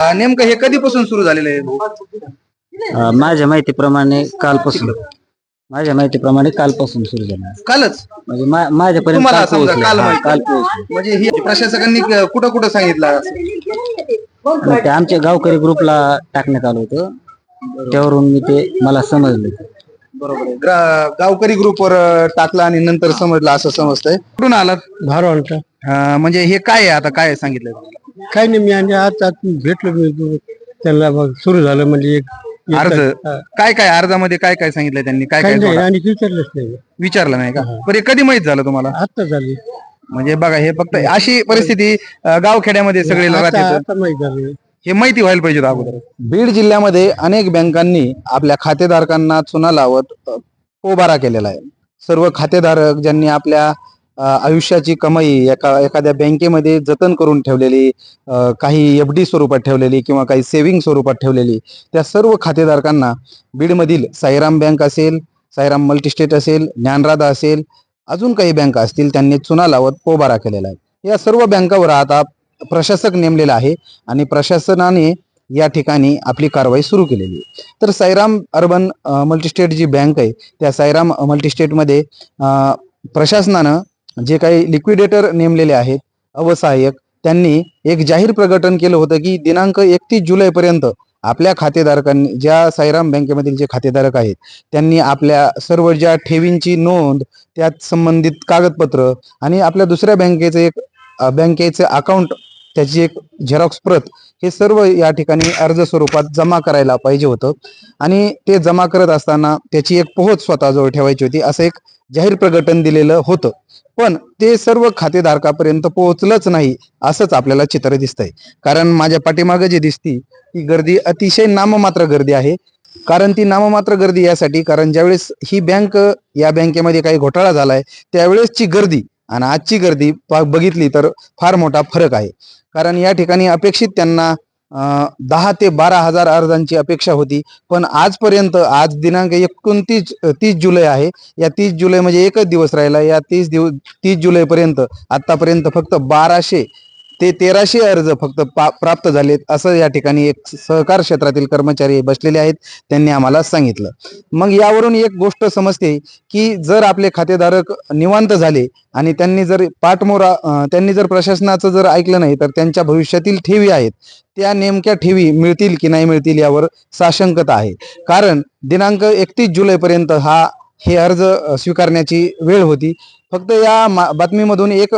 नेमकं हे कधीपासून सुरू झालेलं आहे? अं, माझ्या माहितीप्रमाणे कालपासून माझ्या माहितीप्रमाणे कालपासून सुरू झालं कालच म्हणजे मा- माझ्यापर्यंत तुम्हाला काल समजा पोहोचलं. काल हा, माहिती. काल पोहोचलं. म्हणजे ही प्रशासकांनी क- कुठं कुठं सांगितलं मग ते आमच्या गावकरी ग्रुपला टाकण्यात आलं होतं त्यावरून मी ते मला समजलं बरोबर आहे. ग्रा- गावकरी ग्रुपवर अं, टाकलं आणि नंतर समजलं असं समजतंय कुठून आलात भारवांचा अं, म्हणजे हे काय आहे आता काय सांगितलं? काही नाही मी आणि आज आज भेटलो मी त्यांना मग सुरू झालं म्हणजे एक अर्ज. काय काय अर्जामध्ये काय काय सांगितलं त्यांनी? काय काय काही नाही जोडा? आणि विचारलंच नाही. विचारलं नाही का? पण हे कधी माहीत झालं तुम्हाला? आता झाली. म्हणजे बघा हे फक्त अशी परिस्थिती अं, गावखेड्यामध्ये सगळे आता राहतात आता माहीत झालं. हे माहिती व्हायला पाहिजे होतं अगोदर. बीड जिल्ह्यामध्ये अनेक बँकांनी आपल्या खातेधारकांना चुना लावत अ, पोबारा केलेला आहे. सर्व खातेधारक ज्यांनी आपल्या आयुष्याची कमाई एका एखाद्या बँकेमध्ये जतन करून ठेवलेली काही एफ डी स्वरूपात ठेवलेली किंवा काही सेव्हिंग स्वरूपात ठेवलेली त्या सर्व खातेधारकांना बीडमधील साईराम बँक असेल साईराम मल्टीस्टेट असेल ज्ञानराधा असेल अजून काही बँका असतील त्यांनी चुना लावत पोबारा केलेला आहे. या सर्व बँकावर आता प्रशासक नेमलेला आहे आणि प्रशासनाने या ठिकाणी आपली कारवाई सुरू केलेली आहे. तर साईराम अर्बन मल्टीस्टेट जी बँक आहे त्या साईराम मल्टीस्टेटमध्ये प्रशासनानं जे काही लिक्विडेटर नेमलेले आहेत अवसहाय्यक त्यांनी एक जाहीर प्रकटन केलं होतं की दिनांक एकतीस जुलैपर्यंत आपल्या खातेधारकांनी ज्या साईराम बँकेमधील जे खातेधारक आहेत त्यांनी आपल्या सर्व ज्या ठेवींची नोंद त्यात संबंधित कागदपत्र आणि आपल्या दुसऱ्या बँकेचं एक बँकेचं अकाउंट त्याची एक झेरॉक्स प्रत हे सर्व या ठिकाणी अर्ज स्वरूपात जमा करायला पाहिजे होतं. आणि ते जमा करत असताना त्याची एक पोहोच स्वतःजवळ ठेवायची होती असं एक जाहीर प्रकटन दिलेलं होतं. पण ते सर्व खातेधारकापर्यंत पोहोचलंच नाही असंच आपल्याला चित्र दिसतंय. कारण माझ्या पाठीमागे जी दिसती ती गर्दी अतिशय नाममात्र गर्दी आहे. कारण ती नाममात्र गर्दी यासाठी कारण ज्यावेळेस ही बँक या बँकेमध्ये काही घोटाळा झालाय त्यावेळेसची गर्दी आणि आजची गर्दी पा- बघितली तर फार मोठा फरक आहे. कारण या ठिकाणी अपेक्षित त्यांना दहा ते बारा हजार अर्जांची अपेक्षा होती. पण आजपर्यंत आज दिनांक एकोणतीस तीस जुलै आहे. या तीस जुलै म्हणजे एकच दिवस राहिला. या तीस दिवस तीस जुलैपर्यंत आतापर्यंत फक्त बाराशे ते तेराशे अर्ज फक्त पा प्राप्त झालेत असं या ठिकाणी एक सहकार क्षेत्रातील कर्मचारी बसलेले आहेत त्यांनी आम्हाला सांगितलं. मग यावरून एक गोष्ट समजते की जर आपले खातेधारक निवांत झाले आणि त्यांनी जर पाठमोरा त्यांनी जर प्रशासनाचं जर ऐकलं नाही तर त्यांच्या भविष्यातील ठेवी आहेत त्या नेमक्या ठेवी मिळतील की नाही मिळतील यावर साशंकता आहे. कारण दिनांक एकतीस जुलैपर्यंत हा हे अर्ज स्वीकारण्याची वेळ होती. फक्त या मा- बातमीमधून एक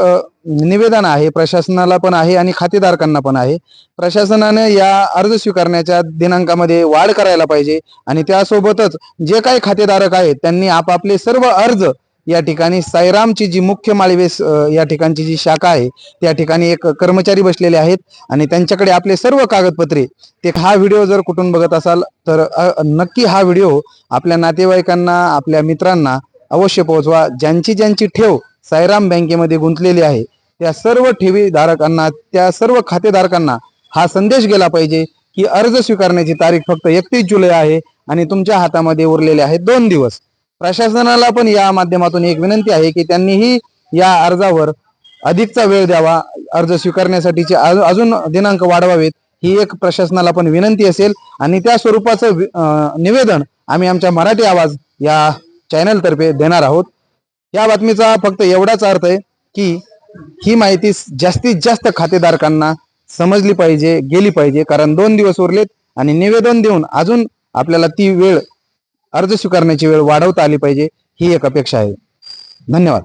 निवेदन आहे प्रशासनाला पण आहे आणि खातेधारकांना पण आहे. प्रशासनाने या अर्ज स्वीकारण्याच्या दिनांकामध्ये वाढ करायला पाहिजे आणि त्यासोबतच जे काही खातेधारक आहेत त्यांनी आपापले सर्व अर्ज या ठिकाणी साईरामची जी मुख्य माळवेस या ठिकाणची जी शाखा आहे त्या ठिकाणी एक कर्मचारी बसलेले आहेत आणि त्यांच्याकडे आपले सर्व कागदपत्रे. ते हा व्हिडिओ जर कुठून बघत असाल तर नक्की हा व्हिडिओ आपल्या नातेवाईकांना आपल्या मित्रांना अवश्य पोहोचवा. ज्यांची ज्यांची ठेव साईराम बँकेमध्ये गुंतलेली आहे. त्या सर्व ठेवीधारकांना त्या सर्व खातेधारकांना हा संदेश गेला पाहिजे की अर्ज स्वीकारण्याची तारीख फक्त एकतीस जुलै आहे आणि तुमच्या हातामध्ये उरलेले आहेत दोन दिवस. प्रशासनाला पण या माध्यमातून एक विनंती आहे की त्यांनीही या अर्जावर अधिकचा वेळ द्यावा. अर्ज स्वीकारण्यासाठीचे अजून दिनांक वाढवावेत ही एक प्रशासनाला पण विनंती असेल आणि त्या स्वरूपाचं निवेदन आम्ही आमच्या मराठी आवाज या चॅनल तर्फे देणार आहोत. या बातमीचा फक्त एवढाच अर्थ आहे की ही माहिती जास्तीत जास्त खातेधारकांना समजली पाहिजे गेली पाहिजे. कारण दोन दिवस उरलेत आणि निवेदन देऊन अजून आपल्याला ती वेळ अर्ज स्वीकारण्याची वेळ वाढवता आली पाहिजे ही एक अपेक्षा आहे. धन्यवाद.